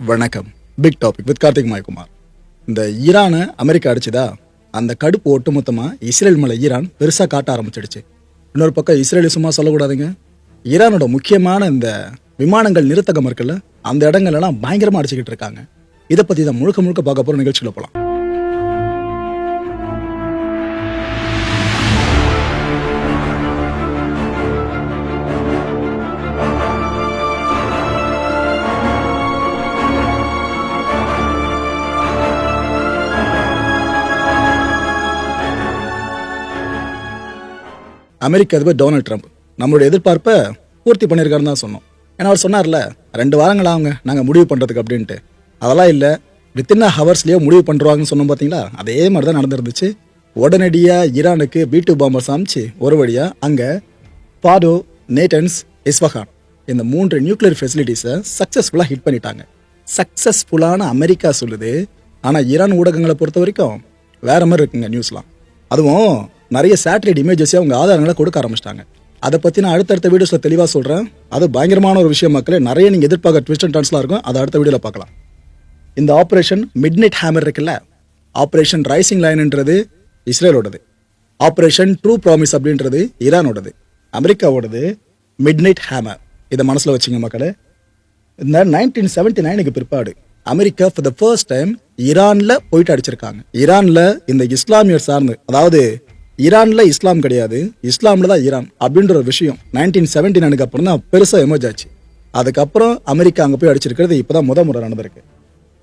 வணக்கம். Big topic with Karthik Maikumar. இந்த ஈரானை அமெரிக்கா அடிச்சுதா? அந்த கடுப்பு ஒட்டுமொத்தமாக இஸ்ரேல் மேலே ஈரான் பெருசாக காட்ட ஆரம்பிச்சிடுச்சு. இன்னொரு பக்கம் இஸ்ரேல் சும்மா சொல்லக்கூடாதுங்க. ஈரானோட முக்கியமான இந்த விமானங்கள் நிறுத்தகம் இருக்குல்ல அந்த இடங்கள்லாம் பயங்கரமாக அடிச்சுக்கிட்டு இருக்காங்க. இதை பற்றி தான் முழுக்க முழுக்க பார்க்க போகிற நிகழ்ச்சியில் போகலாம் அமெரிக்க அதிபர் டொனால்ட் ட்ரம்ப். நம்மளுடைய எதிர்பார்ப்பை பூர்த்தி பண்ணியிருக்காருன்னு தான் சொன்னோம். ஏன்னா அவர் சொன்னார்ல ரெண்டு வாரங்கள் ஆகுங்க நாங்கள் முடிவு பண்ணுறதுக்கு அப்படின்ட்டு. அதெல்லாம் இல்லை வித்தின் ஹவர்ஸ்லேயே முடிவு பண்ணுறாங்கன்னு சொன்னோம் பார்த்தீங்களா அதே மாதிரி தான் நடந்துருந்துச்சு. உடனடியாக ஈரானுக்கு பி டூ பாம்பர்ஸ் அமைச்சு ஒரு வழியாக அங்கே பாடோ நேட்டன்ஸ் இஸ்வஹான் இந்த மூன்று நியூக்ளியர் ஃபெசிலிட்டிஸை சக்ஸஸ்ஃபுல்லாக ஹிட் பண்ணிட்டாங்க. சக்ஸஸ்ஃபுல்லான அமெரிக்கா சொல்லுது. ஆனால் ஈரான் ஊடகங்களை பொறுத்த வரைக்கும் வேற மாதிரி இருக்குங்க நியூஸ்லாம் அதுவும் நிறைய சேட்டலைட் இமேஜஸே அவங்க ஆதாரங்களை கொடுக்க ஆரம்பிச்சிட்டாங்க. அதை பற்றி நான் அடுத்தடுத்த வீடியோஸில் தெளிவாக சொல்கிறேன் அது பயங்கரமான ஒரு விஷயம் மக்களே. நிறைய நீங்கள் எதிர்பார்க்க ட்விஸ்ட் அண்ட் டான்ஸ்லாம் இருக்கும். அதை அடுத்த வீடியோவில் பார்க்கலாம். இந்த ஆப்ரேஷன் மிட் நைட் ஹேமர் இருக்குல்ல ஆப்ரேஷன் ரைசிங் லைன்ன்றது இஸ்ரேலோடது. ஆப்ரேஷன் ட்ரூ ப்ராமிஸ் அப்படின்றது ஈரானோடது. அமெரிக்காவோடது மிட் நைட் ஹேமர் இதை மனசில் வச்சுங்க மக்களே. இந்த நைன்டீன் செவன்டி நைனுக்கு பிற்பாடு America for the first time ஈரானில் போயிட்டு அடிச்சிருக்காங்க. ஈரானில் இந்த இஸ்லாமியர் சார்ந்து அதாவது ஈரான்ல இஸ்லாம் கிடையாது. இஸ்லாம்ல தான் ஈரான் அப்படின்ற ஒரு விஷயம் நைன்டீன் செவன்டி நைனுக்கு அப்புறம் தான் பெருசாக எமர்ஜ் ஆச்சு. அதுக்கப்புறம் அமெரிக்கா அங்கே போய் அடிச்சிருக்கிறது இப்போதான் முத முறை நடந்திருக்கு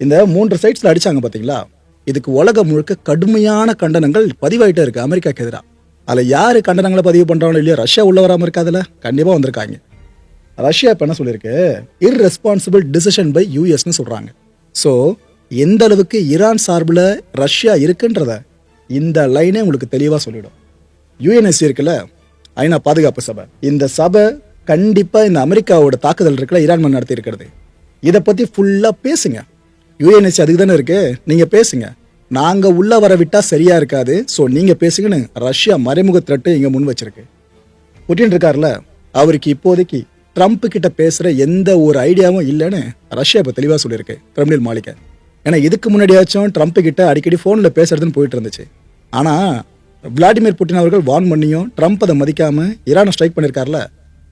இந்த மூன்று சைட்ஸ்ல அடிச்சாங்க பாத்தீங்களா? இதுக்கு உலகம் முழுக்க கடுமையான கண்டனங்கள் பதிவாயிட்டே இருக்கு அமெரிக்காக்கு எதிராக அதில் யார் கண்டனங்களை பதிவு பண்ணுறாங்களோ இல்லையோ ரஷ்யா உள்ள வராமல் இருக்காதுல கண்டிப்பாக வந்திருக்காங்க. ரஷ்யா இப்போ என்ன சொல்லியிருக்கு? இர்ரெஸ்பான்சிபிள் டிசிஷன் பை யூஎஸ்னு சொல்கிறாங்க ஸோ எந்த அளவுக்கு ஈரான் சார்பில் ரஷ்யா இருக்குன்றத இந்த லைனே உங்களுக்கு தெளிவாக சொல்லிடும். யுஎன்எஸ்சி இருக்குல்ல ஐநா பாதுகாப்பு சபை. இந்த சபை கண்டிப்பாக இந்த அமெரிக்காவோட தாக்குதல் இருக்குல்ல ஈரான் மண் நடத்தி இருக்கிறது இதை பற்றி ஃபுல்லாக பேசுங்க. யூஎன்எஸ்சி அதுக்கு தானே இருக்கு? நீங்கள் பேசுங்க. நாங்கள் உள்ள வர விட்டால் சரியா இருக்காது. ஸோ நீங்கள் பேசுங்கன்னு ரஷ்யா மறைமுக த்ரெட்டு இங்கே முன் வச்சிருக்கு. புட்டின் இருக்கார்ல அவருக்கு இப்போதைக்கு ட்ரம்ப் கிட்ட பேசுகிற எந்த ஒரு ஐடியாவும் இல்லைன்னு ரஷ்யா இப்போ தெளிவாக சொல்லியிருக்கு. கிரெம்லின் மாளிகை. ஏன்னா இதுக்கு முன்னாடியாச்சும் ட்ரம்ப் கிட்ட அடிக்கடி ஃபோனில் பேசுறதுன்னு போயிட்டு இருந்துச்சு. ஆனால் விளாடிமிர் புட்டின் அவர்கள் வார்ன் பண்ணியும் ட்ரம்ப் அதை மதிக்காமல் ஈரானை ஸ்ட்ரைக் பண்ணியிருக்காருல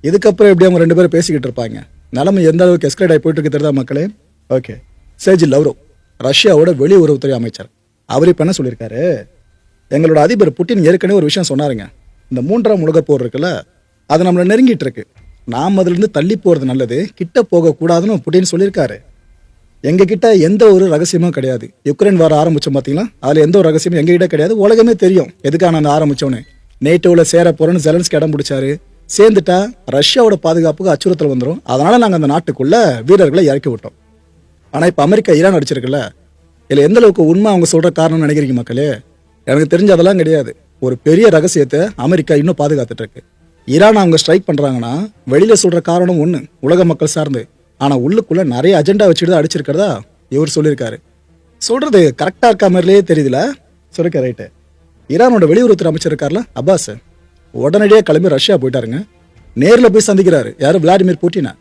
இதுக்கப்புறம் எப்படி அவங்க ரெண்டு பேரும் பேசிக்கிட்டு இருப்பாங்க? நிலைமை எந்த அளவுக்கு எஸ்கலேட் ஆகி போயிட்டு இருக்கு தெரியுதா மக்களே? ஓகே சேஜி லவ்ரோ ரஷ்யாவோட வெளியுறவுத்துறை அமைச்சர். அவர் இப்போ என்ன சொல்லியிருக்காரு? எங்களோட அதிபர் புட்டின் ஏற்கனவே ஒரு விஷயம் சொன்னாருங்க. இந்த மூன்றாம் உலகப்போர் இருக்குல்ல அது நம்மளை நெருங்கிட்டு இருக்கு. நாம் அதுலேருந்து தள்ளி போகிறது நல்லது கிட்ட போகக்கூடாதுன்னு புட்டின் சொல்லியிருக்காரு. எங்ககிட்ட எந்த ஒரு ரகசியமும் கிடையாது. யுக்ரைன் வார ஆரம்பிச்சோம் பார்த்தீங்களா அதில் எந்த ஒரு ரகசியமும் எங்ககிட்ட கிடையாது. உலகமே தெரியும். எதுக்காக நான் ஆரம்பித்தோன்னு நேட்டோவில் சேர போகிறேன்னு ஜெலன்ஸ்க்கு இடம் பிடிச்சாரு. சேர்ந்துட்டா ரஷ்யாவோட பாதுகாப்புக்கு அச்சுறுத்தல் வந்துடும் அதனால் நாங்கள் அந்த நாட்டுக்குள்ளே வீரர்களை இறக்கி விட்டோம். ஆனால் இப்போ அமெரிக்கா ஈரான் அடிச்சிருக்குல்ல? இதில் எந்த அளவுக்கு உண்மை அவங்க சொல்கிற காரணம்னு நினைக்கிறீங்க மக்களே? எனக்கு தெரிஞ்ச அதெல்லாம் கிடையாது. ஒரு பெரிய ரகசியத்தை அமெரிக்கா இன்னும் பாதுகாத்துட்டு இருக்கு. ஈரான் அவங்க ஸ்ட்ரைக் பண்ணுறாங்கன்னா வெளியில் சொல்கிற காரணம் ஒன்று உலக மக்கள் சார்ந்து. ஆனால் உள்ளுக்குள்ளே நிறைய அஜெண்டா வச்சுட்டு தான் அடிச்சிருக்கிறதா இவர் சொல்லியிருக்காரு. சொல்கிறது கரெக்டாக இருக்க மாதிரிலே தெரியுதுல? சொல்லிருக்க ரைட்டு ஈரானோட வெளியுறவுத்துறை அமைச்சர் இருக்கார்ல அப்பாஸ். உடனடியாக கிளம்பி ரஷ்யா போயிட்டாருங்க. நேரில் போய் சந்திக்கிறாரு. யார்? விளாடிமிர் புட்டினை.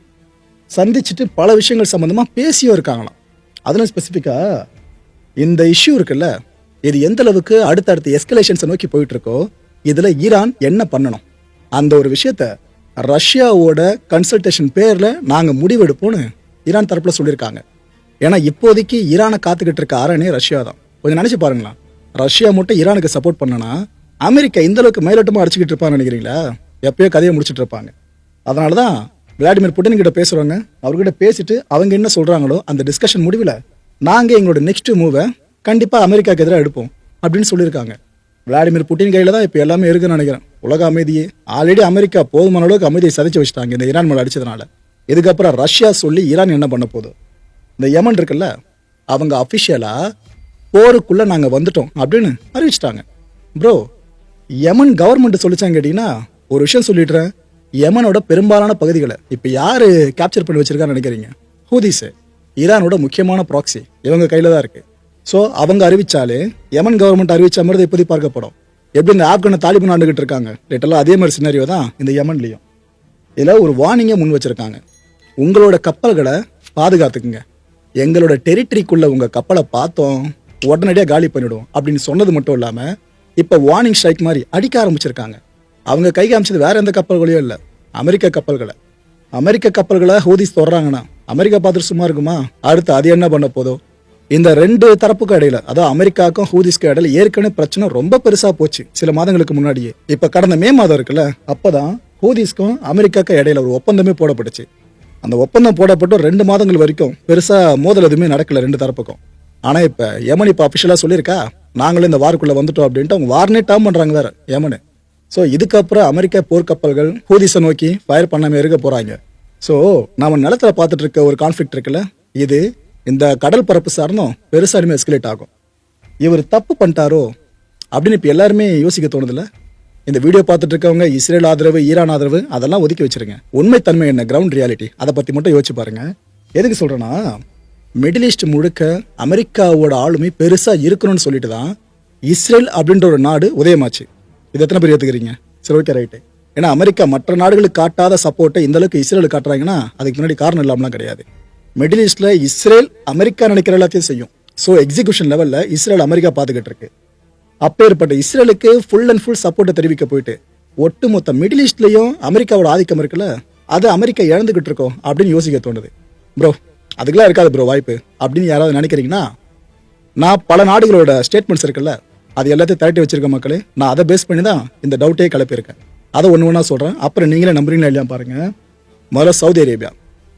சந்திச்சுட்டு பல விஷயங்கள் சம்மந்தமாக பேசியும் இருக்காங்களாம். அதில் ஸ்பெசிஃபிக்காக இந்த இஷ்யூ இருக்குல்ல இது எந்த அளவுக்கு அடுத்தடுத்த எஸ்கலேஷன்ஸை நோக்கி போயிட்டு இருக்கோ இதில் ஈரான் என்ன பண்ணணும்? அந்த ஒரு விஷயத்த ரஷ்யாவோட கன்சல்டேஷன் பேரில் நாங்கள் முடிவெடுப்போம்னு ஈரான் தரப்பில் சொல்லியிருக்காங்க. ஏன்னா இப்போதைக்கு ஈரானை காத்துக்கிட்டு இருக்க அரணே ரஷ்யா தான். கொஞ்சம் நினச்சி பாருங்களேன். ரஷ்யா மட்டும் ஈரானுக்கு சப்போர்ட் பண்ணனா அமெரிக்கா இந்த அளவுக்கு மேலோட்டமா அடிச்சுக்கிட்டு இருப்பான்னு நினைக்கிறீங்களா? எப்பயோ கதையை முடிச்சுட்டு இருப்பாங்க. அதனால தான் விளாடிமிர் புட்டின் கிட்ட பேசுறவங்க அவர்கிட்ட பேசிட்டு அவங்க என்ன சொல்கிறாங்களோ அந்த டிஸ்கஷன் முடிவில் நாங்கள் எங்களோட நெக்ஸ்ட் மூவை கண்டிப்பாக அமெரிக்காவுக்கு எதிராக எடுப்போம் அப்படின்னு சொல்லியிருக்காங்க. விளாடிமிர் புட்டின் கையில் தான் இப்போ எல்லாமே இருக்குன்னு நினைக்கிறேன். உலக அமைதியே. ஆல்ரெடி அமெரிக்கா போதுமான அளவுக்கு அமைதியை சதைச்சு வச்சுட்டாங்க. இந்த ஈரான் மேலே அடிச்சதுனால. இதுக்கப்புறம் ரஷ்யா சொல்லி ஈரான் என்ன பண்ண போகுது? இந்த யமன் இருக்குல்ல அவங்க அஃபிஷியலா போருக்குள்ள நாங்க வந்துட்டோம் அப்படின்னு அறிவிச்சிட்டாங்க. ப்ரோ யமன் கவர்மெண்ட் சொல்லிச்சாங்க கேட்டீங்கன்னா ஒரு விஷயம் சொல்லிடுறேன். யமனோட பெரும்பாலான பகுதிகளை இப்போ யாரு கேப்சர் பண்ணி வச்சிருக்கான்னு நினைக்கிறீங்க? ஹூதிஸ் ஈரானோட முக்கியமான ப்ராக்ஸி இவங்க கையில தான் இருக்கு. ஸோ அவங்க அறிவிச்சாலே யமன் கவர்மெண்ட் அறிவிச்ச மாதிரி இப்போதைக்கு பார்க்கப்படும். எப்படி இந்த ஆப்கான தாலிபான் ஆண்டுகிட்டு இருக்காங்க? லேட்டெல்லாம் அதே மாதிரி சினாரியோ தான் இந்த யமன்லையும். இதில் ஒரு வார்னிங்கை முன் வச்சுருக்காங்க. உங்களோட கப்பல்களை பாதுகாத்துக்குங்க. எங்களோட டெரிட்டரிக்குள்ளே உங்கள் கப்பலை பார்த்தோம் உடனடியாக காலி பண்ணிவிடுவோம் அப்படின்னு சொன்னது மட்டும் இல்லாமல் இப்போ வார்னிங் ஸ்ட்ரைக் மாதிரி அடிக்க ஆரம்பிச்சிருக்காங்க. அவங்க கை காமிச்சது வேற எந்த கப்பல்களையும் இல்லை. அமெரிக்க கப்பல்களை. அமெரிக்க கப்பல்களை ஹூதிஸ் தொடறாங்கன்னா அமெரிக்கா பார்த்துட்டு சும்மா இருக்குமா? அடுத்து அது என்ன பண்ண போதோ? இந்த ரெண்டு தரப்புக்கும் இடையில அதாவது அமெரிக்காவுக்கும் ஹூதிஸ்க்கும் இடையில ஏற்கனவே பிரச்சனை ரொம்ப பெருசா போச்சு சில மாதங்களுக்கு முன்னாடியே. இப்ப கடந்த மே மாதம் இருக்குல்ல அப்பதான் ஹூதிஸ்க்கும் அமெரிக்காவுக்கும் இடையில ஒரு ஒப்பந்தமே போடப்பட்டுச்சு. அந்த ஒப்பந்தம் போடப்பட்டு ரெண்டு மாதங்கள் வரைக்கும் பெருசா மோதல் எதுவுமே நடக்கல ரெண்டு தரப்புக்கும். ஆனா இப்ப யமன் இப்ப அபிஷியலா சொல்லியிருக்கா நாங்களும் இந்த வாருக்குள்ள வந்துட்டோம் அப்படின்ட்டு அவங்க வார்னே டேர்ம் பண்றாங்க வேற யமனு. ஸோ இதுக்கப்புறம் அமெரிக்க போர்க்கப்பல்கள் ஹூதிஸை நோக்கி ஃபயர் பண்ணாம இருக்க போறாங்க. ஸோ நம்ம நிலத்துல பார்த்துட்டு இருக்க ஒரு கான்ஃப்ளிக்ட் இருக்குல்ல இது இந்த கடல் பரப்பு சார்ந்தும் பெருசாக இனிமேல் எஸ்கலேட் ஆகும். இவர் தப்பு பண்ணிட்டாரோ அப்படின்னு இப்போ எல்லாருமே யோசிக்க தோணுதில்ல? இந்த வீடியோ பார்த்துட்டு இருக்கவங்க இஸ்ரேல் ஆதரவு ஈரான் ஆதரவு அதெல்லாம் ஒதுக்கி வச்சிருங்க. உண்மைத்தன்மை என்ன கிரவுண்ட் ரியாலிட்டி அதை பற்றி மட்டும் யோசிச்சு பாருங்க. எதுக்கு சொல்கிறேன்னா மிடில் ஈஸ்ட் முழுக்க அமெரிக்காவோட ஆளுமை பெருசாக இருக்கணும்னு சொல்லிட்டு தான் இஸ்ரேல் அப்படின்ற ஒரு நாடு உதயமாச்சு. இது எத்தனை பேர் ஏற்றுக்கிறீங்க சரி ஓகே ரைட்டு ஏன்னா அமெரிக்கா மற்ற நாடுகளுக்கு காட்டாத சப்போர்ட்டை இந்தளவுக்கு இஸ்ரேலுக்கு காட்டுறாங்கன்னா அதுக்கு முன்னாடி காரணம் இல்லாமலாம் கிடையாது. மிடில் ஈஸ்டில் இஸ்ரேல் அமெரிக்கா நினைக்கிற எல்லாத்தையும் செய்யும். ஸோ எக்ஸிகியூஷன் லெவலில் இஸ்ரேல் அமெரிக்கா பார்த்துக்கிட்டு இருக்கு. அப்பேற்பட்ட இஸ்ரேலுக்கு ஃபுல் அண்ட் ஃபுல் சப்போர்ட்டை தெரிவிக்க போயிட்டு ஒட்டுமொத்த மிடில் ஈஸ்ட்லேயும் அமெரிக்காவோட ஆதிக்கம் இருக்குல்ல அது அமெரிக்கா இழந்துகிட்டு இருக்கோம் அப்படின்னு யோசிக்க தோணுது. ப்ரோ அதுக்கெல்லாம் இருக்காது ப்ரோ வாய்ப்பு. அப்படின்னு யாராவது நினைக்கிறீங்கன்னா நான் பல நாடுகளோட ஸ்டேட்மெண்ட்ஸ் இருக்குல்ல அது எல்லாத்தையும் திரட்டி வச்சிருக்க மக்களே நான் அதை பேஸ் பண்ணி தான் இந்த டவுட்டே கிளப்பியிருக்கேன். அதை ஒன்று ஒன்றா சொல்கிறேன் அப்புறம் நீங்களே நம்புறீங்களா இல்லையா பாருங்கள் முதல்ல சவுதி அரேபியா.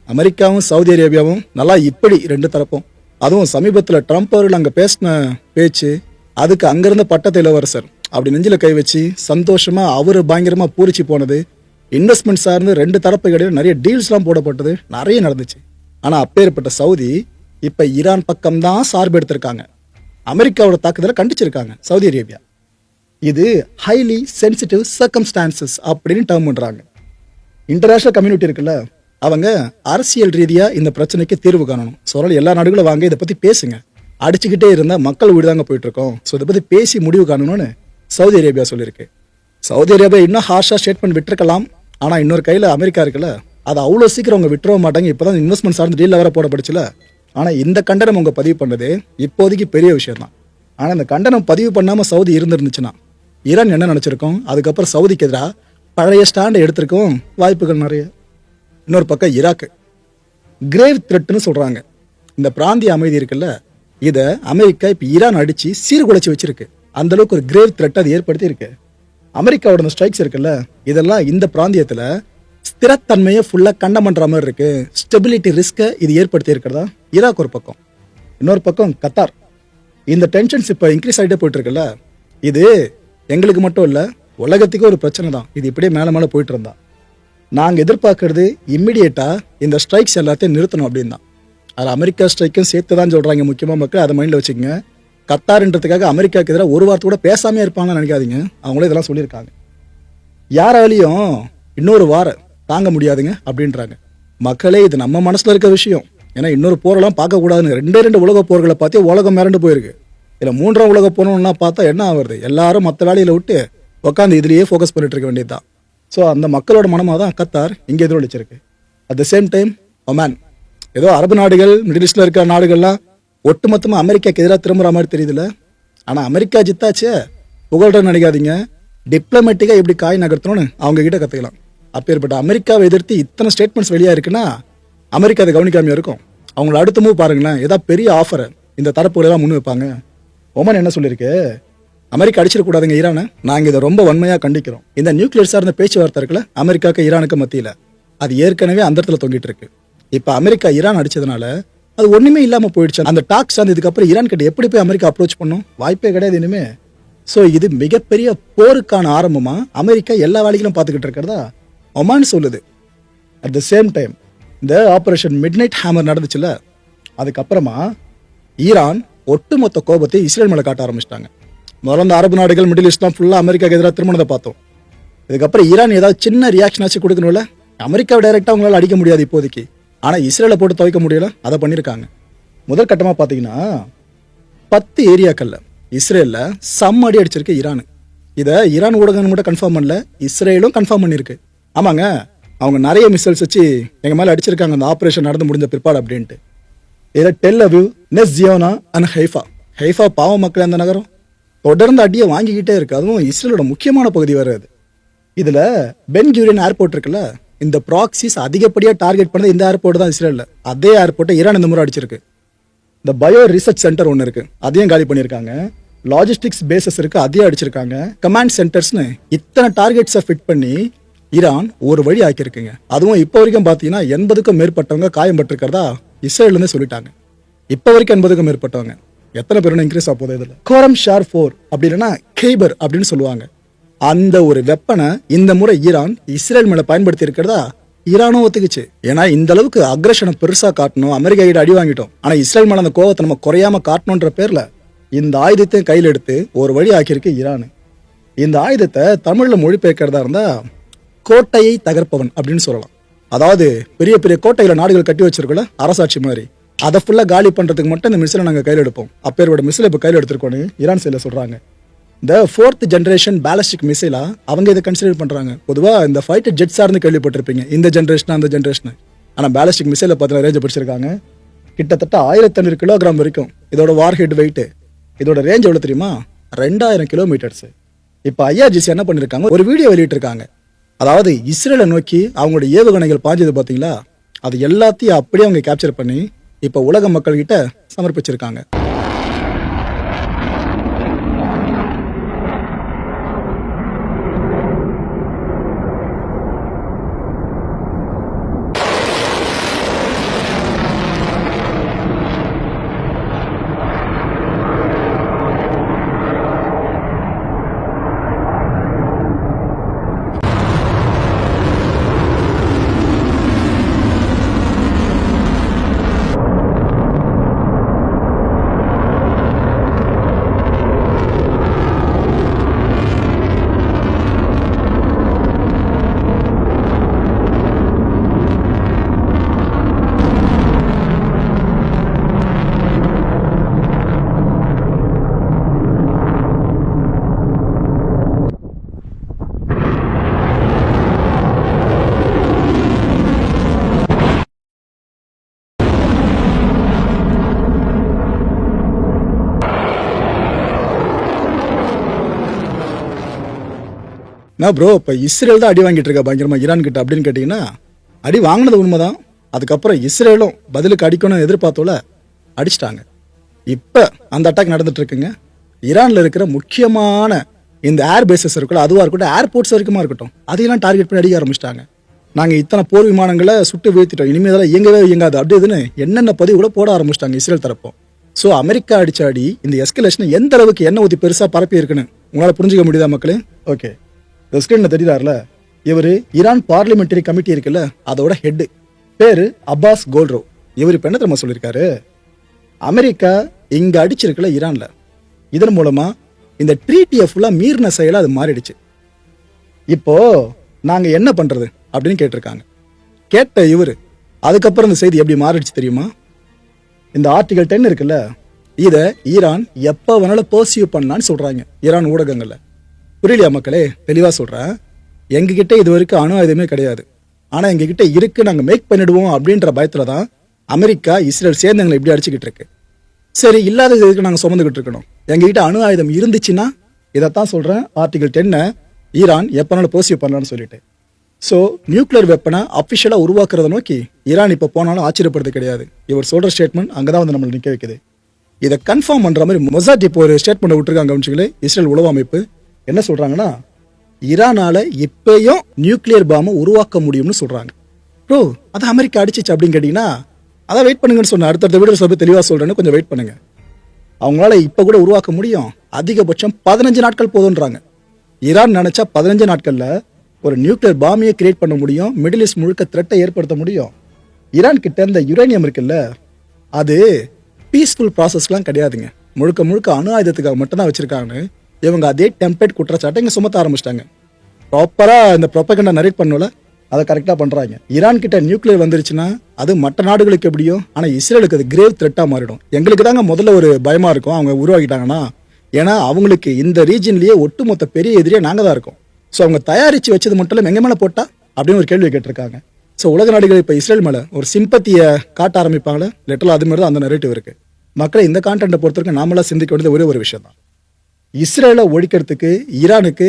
அமெரிக்காவும் சவுதி அரேபியாவும் நல்லா இப்படி ரெண்டு தரப்பும். அதுவும் சமீபத்தில் ட்ரம்ப் அவர்கள் அங்கே பேசின பேச்சு அதுக்கு அங்கேருந்து பட்டத்து இளவரசர் அப்படி நெஞ்சில் கை வச்சு சந்தோஷமாக அவர் பயங்கரமாக பூரிச்சு போனது இன்வெஸ்ட்மெண்ட் சார்ந்து ரெண்டு தரப்பு இடையில நிறைய டீல்ஸ்லாம் போடப்பட்டது நிறைய நடந்துச்சு. ஆனால் அப்பேற்பட்ட சவுதி இப்போ ஈரான் பக்கம் தான் சார்பு எடுத்திருக்காங்க. அமெரிக்காவோட தாக்குதலை கண்டிச்சிருக்காங்க சவுதி அரேபியா. இது ஹைலி சென்சிட்டிவ் சர்க்கம்ஸ்டான்சஸ் அப்படின்னு டேர்ம் பண்ணுறாங்க இன்டர்நேஷனல் கம்யூனிட்டி இருக்குல்ல அவங்க அரசியல் ரீதியாக இந்த பிரச்சனைக்கு தீர்வு காணணும். ஸோ எல்லா நாடுகளும் வாங்க இதை பற்றி பேசுங்க. அடிச்சுக்கிட்டே இருந்தால் மக்கள் வீடுதாங்க போயிட்டு இருக்கோம் ஸோ இதை பற்றி பேசி முடிவு காணணும்னு சவுதி அரேபியா சொல்லியிருக்கு. சவுதி அரேபியா இன்னும் ஹார்ஷாக ஸ்டேட்மெண்ட் விட்டுருக்கலாம். ஆனால் இன்னொரு கையில் அமெரிக்கா இருக்குல்ல அதை அவ்வளோ சீக்கிரம் அவங்க விட்டுற மாட்டாங்க. இப்போ தான் இன்வெஸ்ட்மெண்ட் சார்ந்து டீலில் வேற போடப்படுச்சுல ஆனால் இந்த கண்டனம் அவங்க பதிவு பண்ணது இப்போதைக்கு பெரிய விஷயம் தான் இந்த கண்டனம் பதிவு பண்ணாமல் சவுதி இருந்துருந்துச்சுன்னா ஈரான் என்ன நினச்சிருக்கோம்? அதுக்கப்புறம் சவுதிக்கு எதிராக பழைய ஸ்டாண்டை எடுத்திருக்கோம் வாய்ப்புகள் நிறைய. இன்னொரு பக்கம் ஈராக்கு கிரேவ் த்ரெட்னு சொல்கிறாங்க இந்த பிராந்திய அமைதி இருக்குல்ல இதை அமெரிக்கா இப்போ ஈரான் அடித்து சீர்குலைச்சி வச்சிருக்கு. அந்தளவுக்கு ஒரு கிரேவ் த்ரெட் அது ஏற்படுத்தி இருக்கு. அமெரிக்காவோட ஸ்ட்ரைக்ஸ் இருக்குல்ல இதெல்லாம் இந்த பிராந்தியத்தில் ஸ்திரத்தன்மையை ஃபுல்லாக கண்டம் பண்ணுற மாதிரி இருக்கு. ஸ்டெபிலிட்டி ரிஸ்க்கை இது ஏற்படுத்தி இருக்கிறதா? ஈராக் ஒரு பக்கம். இன்னொரு பக்கம் கத்தார். இந்த டென்ஷன்ஸ் இப்போ இன்க்ரீஸ் ஆகிட்டே போயிட்டு இருக்குல்ல இது எங்களுக்கு மட்டும் இல்லை உலகத்துக்கே ஒரு பிரச்சனை தான் இது இப்படியே மேலே மேலே போயிட்டு இருந்தா. நாங்கள் எதிர்பார்க்கறது இம்மிடியேட்டாக இந்த ஸ்ட்ரைக்ஸ் எல்லாத்தையும் நிறுத்தணும் அப்படின்னு. தான் அது அமெரிக்கா ஸ்ட்ரைக்கும் சேர்த்து தான் சொல்கிறாங்க முக்கியமாக மக்கள். அதை மைண்டில் வச்சுக்கோங்க. கத்தார்ன்றதுக்காக அமெரிக்காவுக்கு எதிராக ஒரு வார்த்தை கூட பேசாமே இருப்பாங்கன்னு நினைக்காதீங்க. அவங்களே இதெல்லாம் சொல்லியிருக்காங்க. யாராலையும் இன்னொரு வாரம் தாங்க முடியாதுங்க அப்படின்றாங்க. மக்களே இது நம்ம மனசில் இருக்க விஷயம். ஏன்னா இன்னொரு போரெல்லாம் பார்க்கக்கூடாதுன்னு ரெண்டே ரெண்டு உலக போர்களை பார்த்தே உலகம் மிரண்டு போயிருக்கு. இதில் மூன்றாம் உலக போனோம்னா பார்த்தா என்ன ஆகுறது? எல்லாரும் மற்ற வேலையில் விட்டு உட்காந்து இதுலேயே ஃபோக்கஸ் பண்ணிட்டு இருக்க வேண்டியது தான் ஸோ அந்த மக்களோட மனமாக தான் கத்தார் இங்கே எதிரொலிச்சிருக்கு. At the same time Oman ஏதோ அரபு நாடுகள் மிடில் இருக்கிற நாடுகள்லாம் ஒட்டுமொத்தமாக அமெரிக்காக்கு எதிராக திரும்புகிற மாதிரி தெரியுதுல்ல. ஆனால் அமெரிக்கா ஜித்தாச்சே. புகழ்ற நினைக்காதீங்க. டிப்ளமேட்டிக்காக எப்படி காய் நகர்த்தணும்னு அவங்க கிட்ட கற்றுக்கலாம் அப்பேற்பட்ட அமெரிக்காவை எதிர்த்து இத்தனை ஸ்டேட்மெண்ட்ஸ் வெளியாக இருக்குன்னா அமெரிக்கா அதை கவனிக்காமல் இருக்கும். அவங்கள அடுத்த மூவ் பாருங்களேன். ஏதாவது பெரிய ஆஃபரை இந்த தரப்புகளை எல்லாம் முன் வைப்பாங்க. ஒமன் என்ன சொல்லியிருக்கு? அமெரிக்கா அடிச்சிடக்கூடாதுங்க ஈரானை. நாங்கள் இதை ரொம்ப வன்மையாக கண்டிக்கிறோம். இந்த நியூக்ளியர் சார்ந்த பேச்சுவார்த்தை இருக்குல்ல அமெரிக்காவுக்கு ஈரானுக்கு மத்தியில். அது ஏற்கனவே அந்த இடத்துல தொங்கிட்டு இருக்கு. இப்போ அமெரிக்கா ஈரான் அடிச்சதுனால அது ஒன்றுமே இல்லாமல் போயிடுச்சு. அந்த டாக்ஸ் அந்த இதுக்கப்புறம் ஈரான் கிட்ட எப்படி போய் அமெரிக்கா அப்ரோச் பண்ணும்? வாய்ப்பே கிடையாது இனிமே. ஸோ இது மிகப்பெரிய போருக்கான ஆரம்பமாக அமெரிக்கா எல்லா வேலைகளும் பார்த்துக்கிட்டு இருக்கிறதா? ஒமான் சொல்லுது. அட் த சேம் டைம் இந்த ஆப்ரேஷன் மிட் நைட் ஹேமர் நடந்துச்சுல அதுக்கப்புறமா ஈரான் ஒட்டுமொத்த கோபத்தை இஸ்ரேல் மேலே காட்ட ஆரம்பிச்சிட்டாங்க. முதல்ல அந்த அரபு நாடுகள் மிடில் ஈஸ்ட்லாம் ஃபுல்லாக அமெரிக்காக்கு எதிராக திருமணத்தை பார்த்தோம் இதுக்கப்புறம் ஈரான் ஏதாவது சின்ன ரியாக்ஷன் ஆச்சு கொடுக்கணும்ல அமெரிக்காவை டைரெக்டாக அவங்களால அடிக்க முடியாது இப்போதைக்கு ஆனால் இஸ்ரேலை போட்டு துவைக்க முடியல அதை பண்ணியிருக்காங்க முதல் கட்டமாக பார்த்தீங்கன்னா பத்து ஏரியாக்களில் இஸ்ரேலில் செம்ம அடி அடிச்சிருக்கு ஈரானு இதை ஈரான் ஊடகங்கள் மட்டும் கன்ஃபார்ம் பண்ணல இஸ்ரேலும் கன்ஃபார்ம் பண்ணியிருக்கு ஆமாங்க அவங்க நிறைய மிசைல்ஸ் வச்சு எங்கள் மேலே அடிச்சிருக்காங்க அந்த ஆப்ரேஷன் நடந்து முடிஞ்ச பிற்பாடு அப்படின்ட்டு இதில் Tel Aviv Ness Ziona and Haifa Haifa பாவ மக்கள் அந்த நகரம் தொடர்ந்து அடியை வாங்கிக்கிட்டே இருக்கு. அதுவும் இஸ்ரேலோட முக்கியமான பகுதி வராது இதில் பென் கியூரியன் ஏர்போர்ட் இருக்குல்ல இந்த ப்ராக்சிஸ் அதிகப்படியாக டார்கெட் பண்ணது இந்த ஏர்போர்ட் தான் இஸ்ரேலில். அதே ஏர்போர்ட்டை ஈரான் இந்த முறை அடிச்சிருக்கு. இந்த பயோ ரிசர்ச் சென்டர் ஒன்று இருக்குது அதையும் காலி பண்ணியிருக்காங்க. லாஜிஸ்டிக்ஸ் பேசஸ் இருக்குது அதையும் அடிச்சிருக்காங்க. கமாண்ட் சென்டர்ஸ்னு இத்தனை டார்கெட்ஸை ஃபிட் பண்ணி ஈரான் ஒரு வழி ஆக்கியிருக்குங்க. அதுவும் இப்போ வரைக்கும் பார்த்தீங்கன்னா எண்பதுக்கும் மேற்பட்டவங்க காயம்பட்டிருக்கிறதா இஸ்ரேல்லேருந்து சொல்லிட்டாங்க. இப்போ வரைக்கும் எண்பதுக்கும் மேற்பட்டவங்க. எத்தனை பேரும் இன்க்ரீஸ் ஆக போகுது இதில். கோரம் ஷார் ஃபோர் அப்படி இல்லைன்னா கேபர் அப்படின்னு சொல்லுவாங்க. அந்த ஒரு வெப்பனை இந்த முறை ஈரான் இஸ்ரேல் மேலே பயன்படுத்தி இருக்கிறதா? ஈரானும் ஒத்துக்குச்சு. ஏன்னா இந்த அளவுக்கு அக்ரஷனை பெருசாக காட்டணும். அமெரிக்கா கிட்ட அடி வாங்கிட்டோம். ஆனால் இஸ்ரேல் மேலே அந்த கோவத்தை நம்ம குறையாம காட்டணுன்ற பேரில் இந்த ஆயுதத்தை கையில் எடுத்து ஒரு வழி ஆக்கியிருக்கு ஈரான். இந்த ஆயுதத்தை தமிழில் மொழிபெயர்க்கிறதா இருந்தால் கோட்டையை தகர்ப்பவன் அப்படின்னு சொல்லலாம். அதாவது பெரிய பெரிய கோட்டையில் நாடுகள் கட்டி வச்சிருக்கல அரசாட்சி மாதிரி. அதை ஃபுல்லாக காலி பண்ணுறதுக்கு மட்டும் இந்த மிசிலை நாங்கள் கையில் எடுப்போம். அப்பேரோட மிசிலை இப்போ கையில் எடுத்திருக்கோன்னு ஈரான் சைடில் சொல்கிறாங்க இந்த ஃபோர்த் ஜென்ரேஷன் பேலஸ்டிக் மிசைலா அவங்க இதை கன்சிடர் பண்ணுறாங்க பொதுவாக இந்த ஃபைட்டர் ஜெட் சார்ந்து கேள்விப்பட்டிருப்பீங்க. இந்த ஜென்ரேஷன் அந்த ஜென்ரேஷன் ஆனால் பேலஸ்டிக் மிசைலை பார்த்தீங்கன்னா ரேஞ்சை பிடிச்சிருக்காங்க. கிட்டத்தட்ட ஆயிரத்தி ஐநூறு கிலோகிராம் வரைக்கும். இதோட வார் ஹெட் இதோட ரேஞ்ச் எவ்வளோ தெரியுமா? ரெண்டாயிரம் கிலோமீட்டர்ஸ் இப்போ ஐஆர்ஜிசி என்ன பண்ணியிருக்காங்க ஒரு வீடியோ வெளியிட்டிருக்காங்க. அதாவது இஸ்ரேலை நோக்கி அவங்களோட ஏவுகணைகள் பாஞ்சது பார்த்தீங்களா அது எல்லாத்தையும் அப்படியே அவங்க கேப்சர் பண்ணி இப்போ உலக மக்கள்கிட்ட சமர்ப்பிச்சிருக்காங்க. நான் ப்ரோ இப்போ இஸ்ரேல் தான் அடி வாங்கிட்டு இருக்கா? பயங்கரமா ஈரான் கிட்ட. அப்படின்னு கேட்டிங்கன்னா அடி வாங்கினது உண்மைதான். அதுக்கப்புறம் இஸ்ரேலும் பதிலுக்கு அடிக்கணும்னு எதிர்பார்த்தோல அடிச்சிட்டாங்க. இப்போ அந்த அட்டாக் நடந்துட்டு இருக்குங்க. ஈரானில் இருக்கிற முக்கியமான இந்த ஏர் பேசஸ் இருக்குல்ல அதுவாக இருக்கட்டும் ஏர்போர்ட்ஸ் வரைக்குமா இருக்கட்டும் அதையெல்லாம் டார்கெட் பண்ணி அடிக்க ஆரம்பிச்சிட்டாங்க. நாங்கள் இத்தனை போர் விமானங்களை சுட்டு வீழ்த்திட்டோம். இனிமேல் இதெல்லாம் இயங்கவே இயங்காது. அப்படி இதுன்னு என்னென்ன பதிவு கூட போட ஆரம்பிச்சிட்டாங்க இஸ்ரேல் தரப்போ ஸோ அமெரிக்கா அடித்த அடி இந்த எஸ்கலேஷன் எந்த அளவுக்கு எண்ணெய் ஊற்றி பெருசாக பரப்பி இருக்குன்னு உங்களால் புரிஞ்சுக்க முடியுதா மக்களே? ஓகே இந்த ஸ்கிரீனில் இவர் ஈரான் பார்லிமெண்டரி கமிட்டி இருக்குல்ல அதோட ஹெட்டு பேரு அப்பாஸ் கோல்ரோ. இவர் இப்போ என்ன தெரியுமா சொல்லியிருக்காரு அமெரிக்கா இங்கே அடிச்சிருக்குல்ல ஈரானில் இதன் மூலமாக இந்த ட்ரீட்டியை ஃபுல்லாக மீறின செயலாக அது மாறிடுச்சு. இப்போ நாங்கள் என்ன பண்ணுறது அப்படின்னு கேட்டிருக்காங்க. கேட்ட இவர் அதுக்கப்புறம் இந்த செய்தி எப்படி மாறிடுச்சு தெரியுமா? இந்த ஆர்டிகல் டென் இருக்குல்ல இதை ஈரான் எப்போ வேணாலும் பர்சியூ பண்ணலான்னு சொல்கிறாங்க ஈரான் ஊடகங்களில். புரியலையா மக்களே? தெளிவாக சொல்கிறேன் எங்ககிட்ட இது வரைக்கும் அணு ஆயுதமே கிடையாது. ஆனால் எங்ககிட்ட இருக்கு நாங்கள் மேக் பண்ணிடுவோம் அப்படின்ற பயத்தில் தான் அமெரிக்கா இஸ்ரேல் சேர்ந்து எங்களை இப்படி அடிச்சுக்கிட்டு இருக்கு. சரி இல்லாதது எதுக்கு நாங்கள் சுமந்துக்கிட்டு இருக்கணும்? எங்ககிட்ட அணு ஆயுதம் இருந்துச்சுன்னா இதைத்தான் சொல்கிறேன் ஆர்டிகல் டென்னை ஈரான் எப்போனாலும் பர்சியூ பண்ணலான்னு சொல்லிட்டு. ஸோ நியூக்ளியர் வெப்பனை அஃபிஷியலாக உருவாக்குறத நோக்கி ஈரான் இப்போ போனாலும் ஆச்சரியப்படுறது கிடையாது. இவர் சொல்கிற ஸ்டேட்மெண்ட் அங்கே தான் வந்து நம்மளை நிற்க வைக்குது. இதை கன்ஃபார்ம் பண்ணுற மாதிரி மொசாட் இப்போ ஒரு ஸ்டேட்மெண்ட் விட்டுருக்காங்க கவனிச்சுங்களே இஸ்ரேல் உளவு அமைப்பு என்ன சொல்றாங்கன்னா ஈரானால இப்பயும் நியூக்ளியர் பாம்பை உருவாக்க முடியும்னு சொல்றாங்க. ப்ரோ அதை அமெரிக்கா அடிச்சிச்சு அப்படின்னு கேட்டீங்கன்னா அதான் வெயிட் பண்ணுங்கன்னு சொன்னேன். அடுத்தடுத்த வீடியோ சொல்லி தெளிவாக சொல்றேன்னு கொஞ்சம் வெயிட் பண்ணுங்க. அவங்களால இப்போ கூட உருவாக்க முடியும். அதிகபட்சம் பதினஞ்சு நாட்கள் போதுன்றாங்க. ஈரான் நினைச்சா பதினஞ்சு நாட்கள்ல ஒரு நியூக்ளியர் பாமையை கிரியேட் பண்ண முடியும். மிடில் ஈஸ்ட் முழுக்க த்ரெட்டை ஏற்படுத்த முடியும். ஈரான் கிட்ட இந்த யுரேனியம் இருக்குல்ல அது பீஸ்ஃபுல் ப்ராசஸ்லாம் கிடையாதுங்க. முழுக்க முழுக்க அணு ஆயுதத்துக்காக மட்டும்தான் வச்சிருக்காங்கன்னு இவங்க அதே டெம்ப்ளேட் குற்றச்சாட்டை இங்கே சுமத்த ஆரம்பிச்சிட்டாங்க. ப்ராப்பராக இந்த ப்ரொப்பகண்டா நரேட் பண்ணல அதை கரெக்டாக பண்ணுறாங்க ஈரான் கிட்ட நியூக்ளியர் வந்துருச்சுன்னா அது மற்ற நாடுகளுக்கு எப்படியோ ஆனால் இஸ்ரேலுக்கு அது கிரேவ் த்ரெட்டாக மாறிடும். எங்களுக்கு தாங்க முதல்ல ஒரு பயமாக இருக்கும் அவங்க உருவாக்கிட்டாங்கன்னா. ஏன்னா அவங்களுக்கு இந்த ரீஜன்லேயே ஒட்டுமொத்த பெரிய எதிரியே நாங்கள் தான் இருக்கோம். ஸோ அவங்க தயாரித்து வச்சது மட்டும் இல்லை எங்கள் மேலே போட்டா? அப்படின்னு ஒரு கேள்வி கேட்டிருக்காங்க. ஸோ உலக நாடுகள் இப்போ இஸ்ரேல் மேலே ஒரு சிம்பத்தியை காட்ட ஆரம்பிப்பாங்களே? லெட்டரில் அது மாதிரி தான் அந்த நெரேட்டிவ் இருக்குது மக்களை இந்த கான்டென்ட்டை பொறுத்தவரைக்கும் நாமளாக சிந்திக்க வேண்டியது ஒரே ஒரு விஷயம் தான் இஸ்ரேலை ஒழிக்கிறதுக்கு ஈரானுக்கு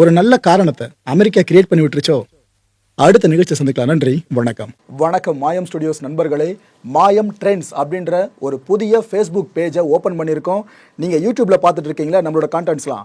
ஒரு நல்ல காரணத்தை அமெரிக்கா கிரியேட் பண்ணி விட்டுருச்சோ? அடுத்த நிகழ்ச்சி சந்திக்கலாம். நன்றி வணக்கம். வணக்கம் மாயம் ஸ்டுடியோஸ் நண்பர்களே. மாயம் ட்ரெண்ட்ஸ் அப்படின்ற ஒரு புதிய ஃபேஸ்புக் பேஜை ஓப்பன் பண்ணியிருக்கோம். நீங்கள் யூடியூப்பில் பார்த்துட்டு இருக்கீங்களா? நம்மளோட கான்டென்ட்ஸ்லாம்